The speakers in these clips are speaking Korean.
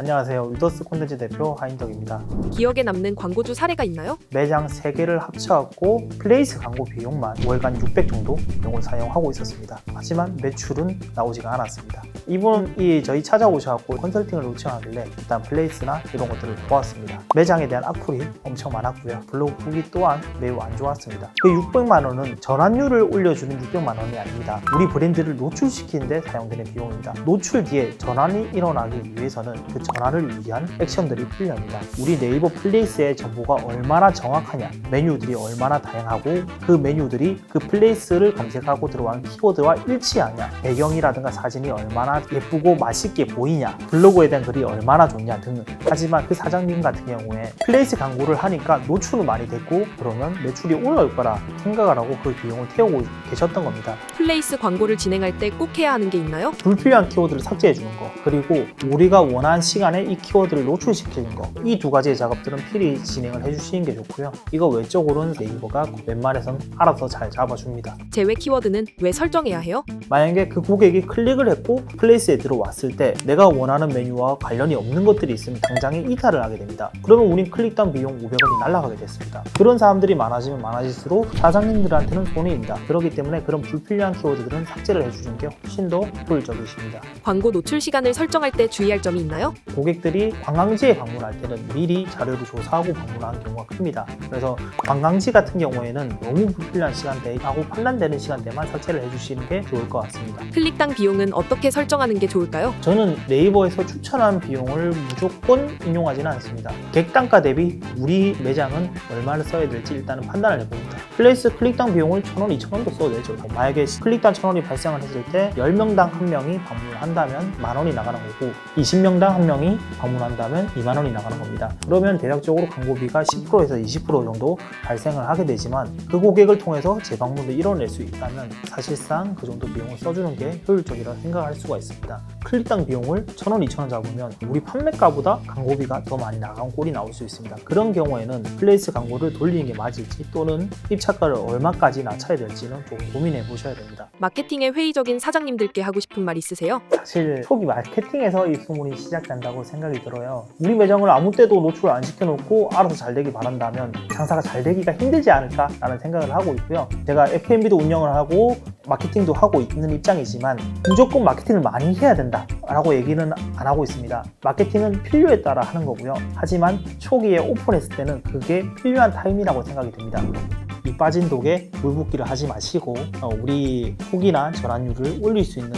안녕하세요. 위더스 콘텐츠 대표 하인덕입니다. 기억에 남는 광고주 사례가 있나요? 매장 3개를 합쳐갖고 플레이스 광고 비용만 월간 600 정도 비용을 사용하고 있었습니다. 하지만 매출은 나오지가 않았습니다. 이분이 저희 찾아오셔갖고 컨설팅을 요청하길래 일단 플레이스나 이런 것들을 보았습니다. 매장에 대한 악플이 엄청 많았고요. 블로그 후기 또한 매우 안 좋았습니다. 그 600만 원은 전환율을 올려주는 600만 원이 아닙니다. 우리 브랜드를 노출시키는데 사용되는 비용입니다. 노출 뒤에 전환이 일어나기 위해서는 그 전환을 위한 액션들이 필요합니다. 우리 네이버 플레이스의 정보가 얼마나 정확하냐, 메뉴들이 얼마나 다양하고 그 메뉴들이 그 플레이스를 검색하고 들어간 키워드와 일치하냐, 배경이라든가 사진이 얼마나 예쁘고 맛있게 보이냐, 블로그에 대한 글이 얼마나 좋냐 등. 하지만 그 사장님 같은 경우에 플레이스 광고를 하니까 노출은 많이 됐고 그러면 매출이 올라올 거라 생각을 하고 그 비용을 태우고 계셨던 겁니다. 플레이스 광고를 진행할 때 꼭 해야 하는 게 있나요? 불필요한 키워드를 삭제해 주는 거 그리고 우리가 원하는 시간 에 이 키워드를 노출시키는 거. 이 두 가지의 작업들은 필히 진행을 해주시는 게 좋고요. 이거 외적으로는 네이버가 웬만해선 알아서 잘 잡아줍니다. 제외 키워드는 왜 설정해야 해요? 만약에 그 고객이 클릭을 했고 플레이스에 들어왔을 때 내가 원하는 메뉴와 관련이 없는 것들이 있으면 당장에 이탈을 하게 됩니다. 그러면 우린 클릭당 비용 500원이 날아가게 됐습니다. 그런 사람들이 많아지면 많아질수록 사장님들한테는 손해입니다. 그렇기 때문에 그런 불필요한 키워드들은 삭제를 해주는 게 훨씬 더 효율적이십니다. 광고 노출 시간을 설정할 때 주의할 점이 있나요? 고객들이 관광지에 방문할 때는 미리 자료를 조사하고 방문하는 경우가 큽니다. 그래서 관광지 같은 경우에는 너무 불필요한 시간대하고 판단되는 시간대만 삭제를 해주시는 게 좋을 것 같습니다. 클릭당 비용은 어떻게 설정하는 게 좋을까요? 저는 네이버에서 추천한 비용을 무조건 인용하지는 않습니다. 객단가 대비 우리 매장은 얼마를 써야 될지 일단은 판단을 해봅니다. 플레이스 클릭당 비용을 1,000원, 2,000원도 써도 되죠. 만약에 클릭당 1,000원이 발생을 했을 때 10명당 한 명이 방문을 한다면 만 원이 나가는 거고 20명당 한 명이 방문한다면 2만 원이 나가는 겁니다. 그러면 대략적으로 광고비가 10%에서 20% 정도 발생을 하게 되지만 그 고객을 통해서 재방문을 이뤄낼 수 있다면 사실상 그 정도 비용을 써주는 게 효율적이라고 생각할 수가 있습니다. 클릭당 비용을 1,000원, 2,000원 잡으면 우리 판매가보다 광고비가 더 많이 나간 꼴이 나올 수 있습니다. 그런 경우에는 플레이스 광고를 돌리는 게 맞을지 또는 입찰가를 얼마까지 낮춰야 될지는 좀 고민해 보셔야 됩니다. 마케팅에 회의적인 사장님들께 하고 싶은 말 있으세요? 사실 초기 마케팅에서 이 소문이 시작된다고 생각이 들어요. 우리 매장을 아무 때도 노출 안 시켜놓고 알아서 잘 되기 바란다면 장사가 잘 되기가 힘들지 않을까라는 생각을 하고 있고요. 제가 F&B도 운영을 하고 마케팅도 하고 있는 입장이지만 무조건 마케팅을 많이 해야 된다라고 얘기는 안 하고 있습니다. 마케팅은 필요에 따라 하는 거고요. 하지만 초기에 오픈했을 때는 그게 필요한 타임이라고 생각이 듭니다. 이 빠진 독에 물 붓기를 하지 마시고 어, 우리 후기나 전환율을 올릴 수 있는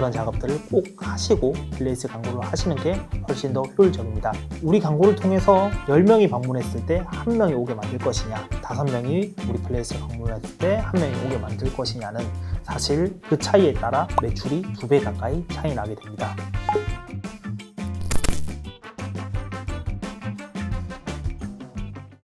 그런 작업들을 꼭 하시고 플레이스 광고를 하시는 게 훨씬 더 효율적입니다. 우리 광고를 통해서 10명이 방문했을 때한 명이 오게 만들 것이냐, 5명이 우리 플레이스 방문을 했을 때한 명이 오게 만들 것이냐는 사실 그 차이에 따라 매출이 두배 가까이 차이 나게 됩니다.